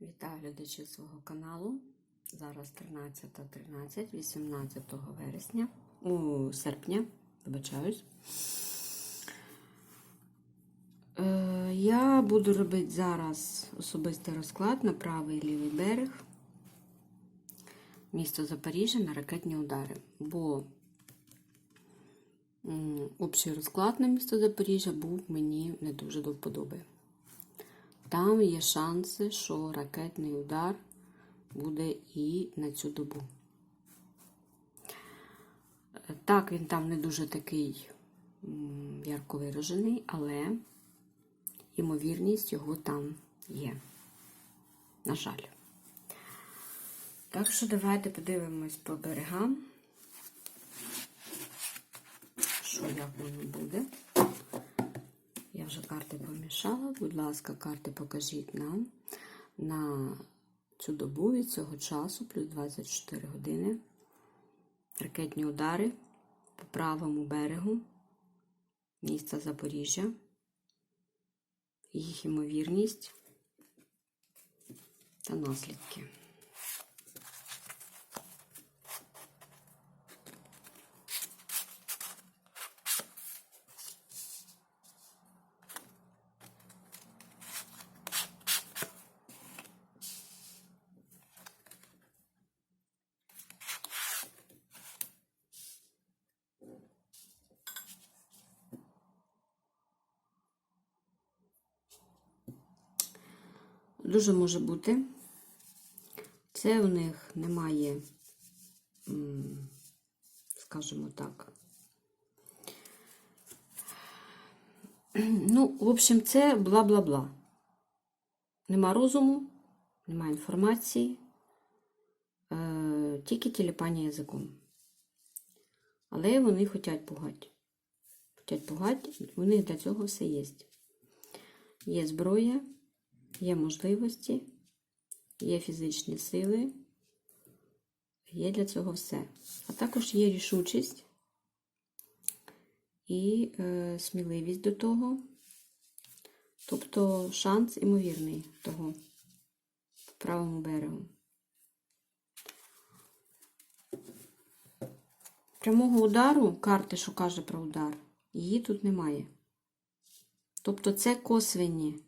Вітаю глядачів свого каналу. Зараз 13.13, 18 вересня, у серпня, вибачаюсь. Е, я буду робити зараз особистий розклад на правий і лівий берег місто Запоріжжя на ракетні удари. Бо общий розклад на місто Запоріжжя був мені не дуже до вподоби. Там є шанси, що ракетний удар буде і на цю добу. Так, він там не дуже такий ярко виражений, але ймовірність його там є. На жаль. Так що давайте подивимось по берегам, що як воно буде. Вже карти помішала. Будь ласка, карти покажіть нам на цю добу від цього часу, плюс 24 години. Ракетні удари по правому берегу міста Запоріжжя. Їх ймовірність та наслідки. Дуже може бути. Це в них немає, скажімо так. Ну, в общем, це бла-бла-бла. Нема розуму, нема інформації, е, тільки телепання язиком. Але вони хочуть пугати. Хочуть пугати, у них для цього все є. Є зброя, є можливості, є фізичні сили, є для цього все. А також є рішучість і е, сміливість до того, тобто шанс імовірний того по правому берегу. Прямого удару, карти, що каже про удар, її тут немає. Тобто це косвенні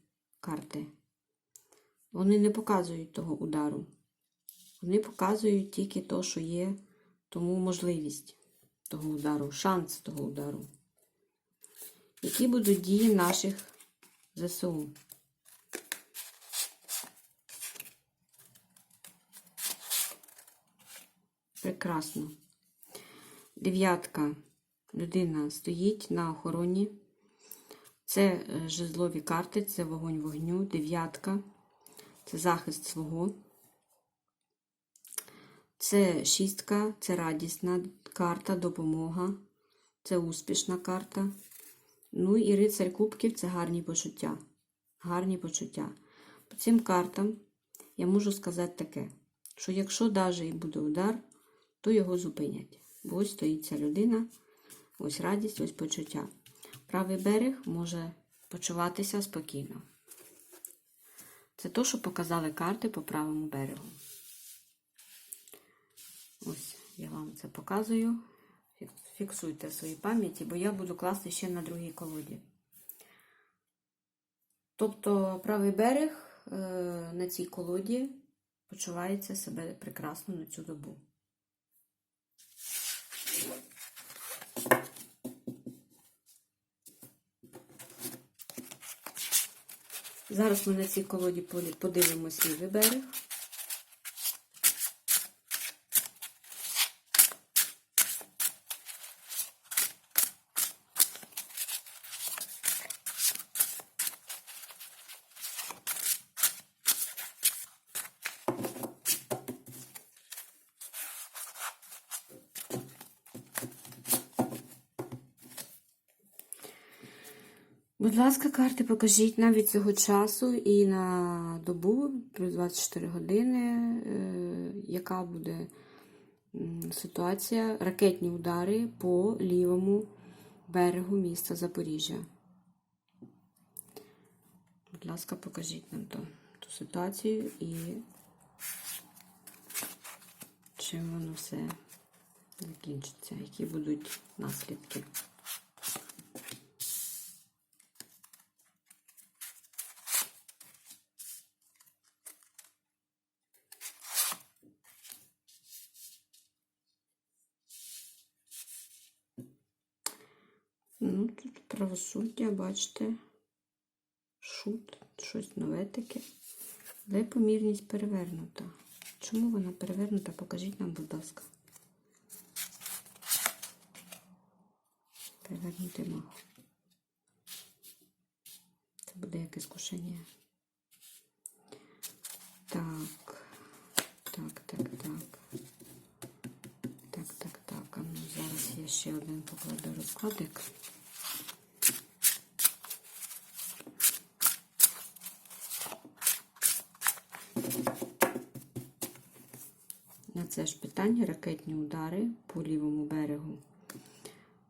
карти. Вони не показують того удару. Вони показують тільки то, що є тому можливість того удару, шанс того удару. Які будуть дії наших ЗСУ? Прекрасно. Дев'ятка. Людина стоїть на охороні. Це е, жезлові карти, це вогонь вогню, дев'ятка. Це захист свого. Це шістка, це радісна карта, допомога. Це успішна карта. Ну і рицарь кубків це гарні почуття. Гарні почуття. По цим картам я можу сказати таке, що якщо навіть і буде удар, то його зупинять. Бо ось стоїть ця людина, ось радість, ось почуття. Правий берег може почуватися спокійно. Це то, що показали карти по правому берегу. Ось, я вам це показую. Фіксуйте в своїй пам'яті, бо я буду класти ще на другій колоді. Тобто правий берег е, на цій колоді почувається себе прекрасно на цю добу. Зараз ми на цій колоді подивимось лівий берег. Будь ласка, карти покажіть нам від цього часу і на добу, плюс 24 години, е, яка буде ситуація, ракетні удари по лівому берегу міста Запоріжжя. Будь ласка, покажіть нам то, ту ситуацію і чим воно все закінчиться, які будуть наслідки. Ну, тут правосуддя, бачите, шут, щось нове таке. Але помірність перевернута. Чому вона перевернута? Покажіть нам, будь ласка. Перевернути мах. Це буде якесь кушення. Так. Так, так, так. Так, так, так. А ну зараз я ще один покладу розкладик. На це ж питання ракетні удари по лівому берегу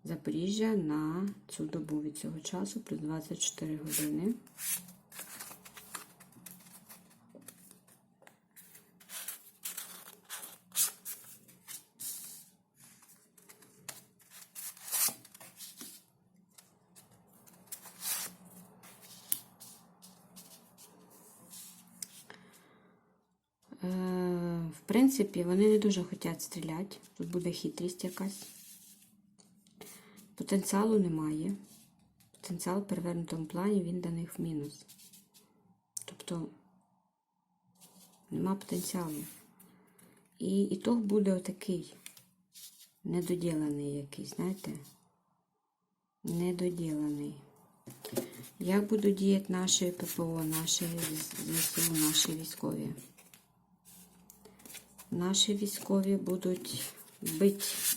Запоріжжя на цю добу від цього часу плюс 24 години. Принципі, вони не дуже хочуть стріляти. Тут буде хитрість якась. Потенціалу немає. Потенціал в перевернутому плані він для них в мінус. Тобто нема потенціалу. І ітог буде отакий. Недоділений якийсь, знаєте? Недоділений. Як будуть діяти наші ППО, наші ЗСУ, наші військові? Наші військові будуть бить.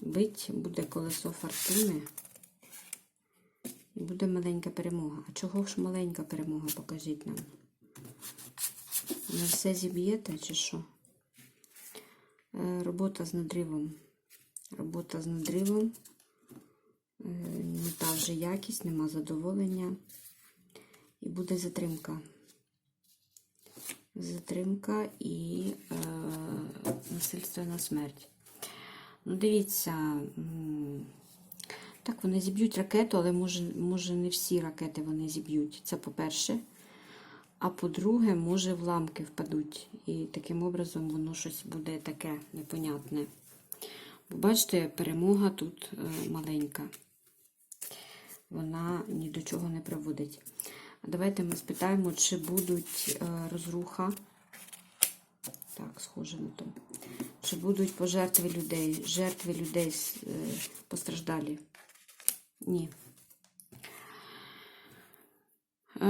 Бить буде колесо фортуни. І буде маленька перемога. А чого ж маленька перемога? Покажіть нам. Ви все зіб'єте чи що? Е, Робота з надривом. Робота з надривом. Е, Не та вже якість, нема задоволення. І буде затримка затримка і е, насильственна смерть. Ну, дивіться, так, вони зіб'ють ракету, але може, може не всі ракети вони зіб'ють. Це по-перше. А по-друге, може вламки впадуть. І таким образом воно щось буде таке непонятне. Бо бачите, перемога тут е, маленька. Вона ні до чого не приводить. Давайте ми спитаємо, чи будуть е, розруха. Так, схоже на то. Чи будуть пожертви людей, жертви людей е, постраждалі? Ні. Е,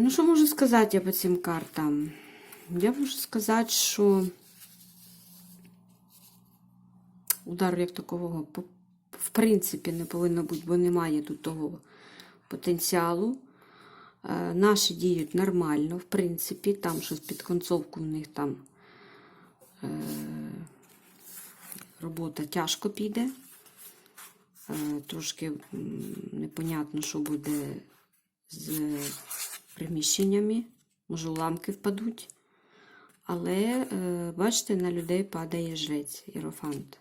ну, що можу сказати я по цим картам? Я можу сказати, що удару як такого в принципі не повинно бути, бо немає тут того потенціалу. Е, Наші діють нормально, в принципі, там щось під концовку в них там е, робота тяжко піде. Е, Трошки непонятно, що буде з приміщеннями. Може, уламки впадуть. Але, бачите, на людей падає жрець, іерофант.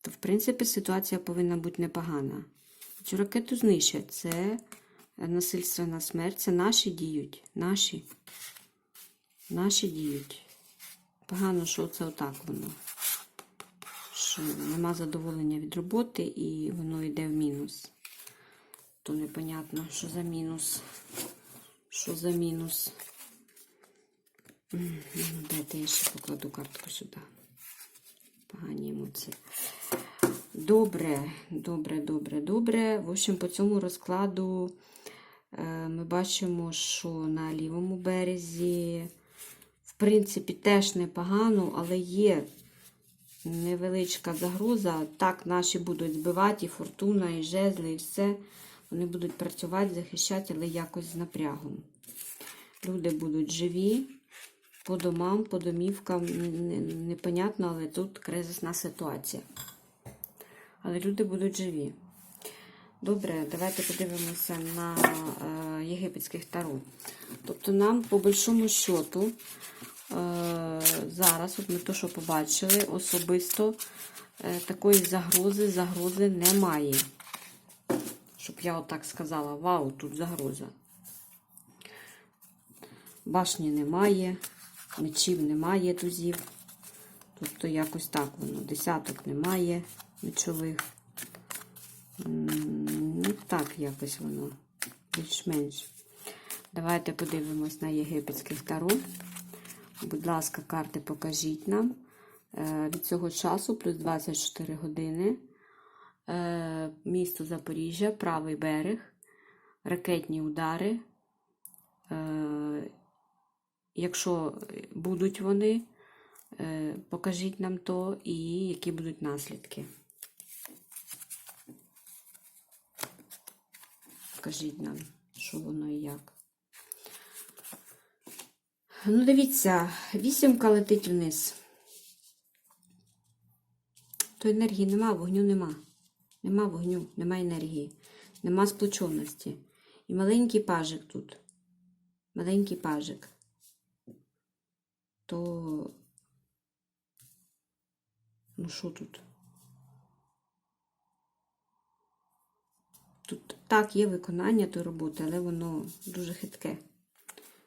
То, в принципі, ситуація повинна бути непогана. Цю ракету знищать. Це насильственна смерть. Це наші діють. Наші. Наші діють. Погано, що це отак воно. Що нема задоволення від роботи і воно йде в мінус. То непонятно, що за мінус. Що за мінус. Ну, Дайте я ще покладу картку сюди. Погані емоції. Добре, добре, добре, добре. В общем, по цьому розкладу ми бачимо, що на лівому березі, в принципі, теж непогано, але є невеличка загроза. Так, наші будуть збивати і фортуна, і жезли, і все. Вони будуть працювати, захищати, але якось з напрягом. Люди будуть живі по домам, по домівкам. Непонятно, але тут кризисна ситуація. Але люди будуть живі. Добре, давайте подивимося на е, єгипетських таро. Тобто нам, по большому счету, е, зараз, от ми то, що побачили, особисто е, такої загрози, загрози немає. Щоб я отак сказала, вау, тут загроза. Башні немає, мечів немає тузів. Тобто якось так воно. Десяток немає мечових. Ну, так якось воно. Більш-менш. Давайте подивимось на єгипетських таро. Будь ласка, карти покажіть нам. Е, Від цього часу плюс 24 години. Е, Місто Запоріжжя, правий берег, ракетні удари. Е, Якщо будуть вони, покажіть нам то і які будуть наслідки. Покажіть нам, що воно і як. Ну, дивіться, вісімка летить вниз. То енергії нема, вогню нема. Нема вогню, нема енергії, нема сплоченості. І маленький пажик тут. Маленький пажик. То. Ну, що тут? Тут так є виконання тої роботи, але воно дуже хитке.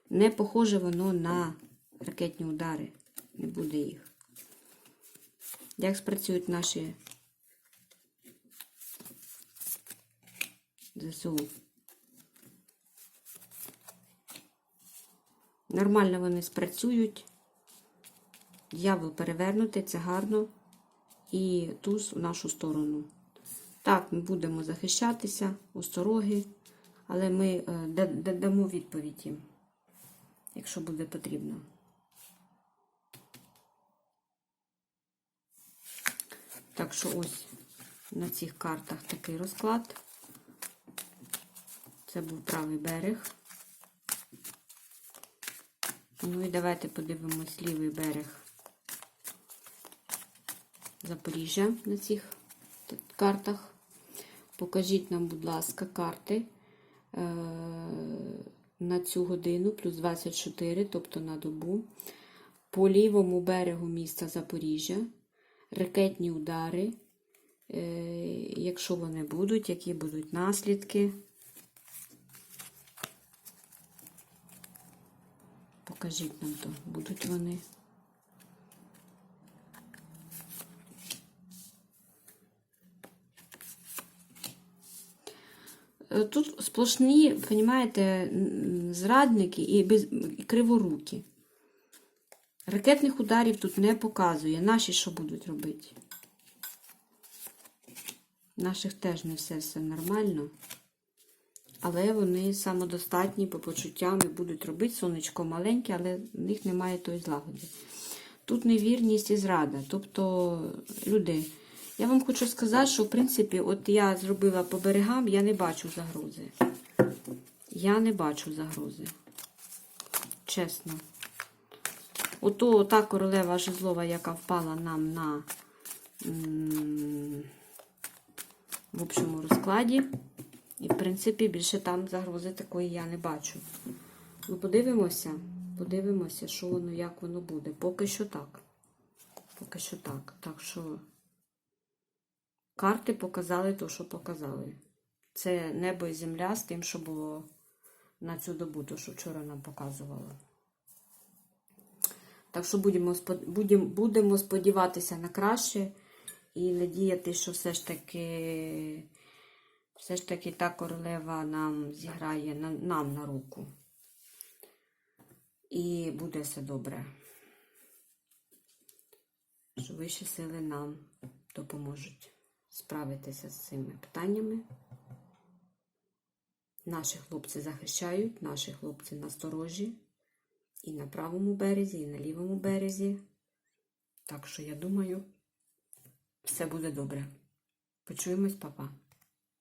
Не похоже воно на ракетні удари. Не буде їх. Як спрацюють наші ЗСУ? Нормально вони спрацюють. Дьявол перевернутий, це гарно. І туз у нашу сторону. Так, ми будемо захищатися, остороги, але ми е, да- да- дамо відповідь їм, якщо буде потрібно. Так що ось на цих картах такий розклад. Це був правий берег. Ну і давайте подивимось лівий берег Запоріжжя на цих картах. Покажіть нам, будь ласка, карти е, на цю годину, плюс 24, тобто на добу. По лівому берегу міста Запоріжжя. Ракетні удари. Е, якщо вони будуть, які будуть наслідки. Покажіть нам то, будуть вони. Тут сплошні, розумієте, зрадники і, без, і криворуки. Ракетних ударів тут не показує. Наші що будуть робити? Наших теж не все все нормально. Але вони самодостатні по почуттям і будуть робити сонечко маленьке, але в них немає тої злагоди. Тут невірність і зрада. Тобто, люди, я вам хочу сказати, що в принципі, от я зробила по берегам, я не бачу загрози. Я не бачу загрози. Чесно. Ото та королева жезлова, яка впала нам на в общому розкладі. І, в принципі, більше там загрози такої я не бачу. Ну, подивимося, подивимося, що воно, як воно буде. Поки що так. Поки що так. Так що карти показали те, що показали. Це небо і земля з тим, що було на цю добу, то, що вчора нам показувало. Так що будемо, будемо, сподіватися на краще і надіяти, що все ж таки, все ж таки та королева нам зіграє на, нам на руку. І буде все добре. Що вищі сили нам допоможуть справитися з цими питаннями. Наші хлопці захищають, наші хлопці насторожі. І на правому березі, і на лівому березі. Так що я думаю, все буде добре. Почуємось, папа.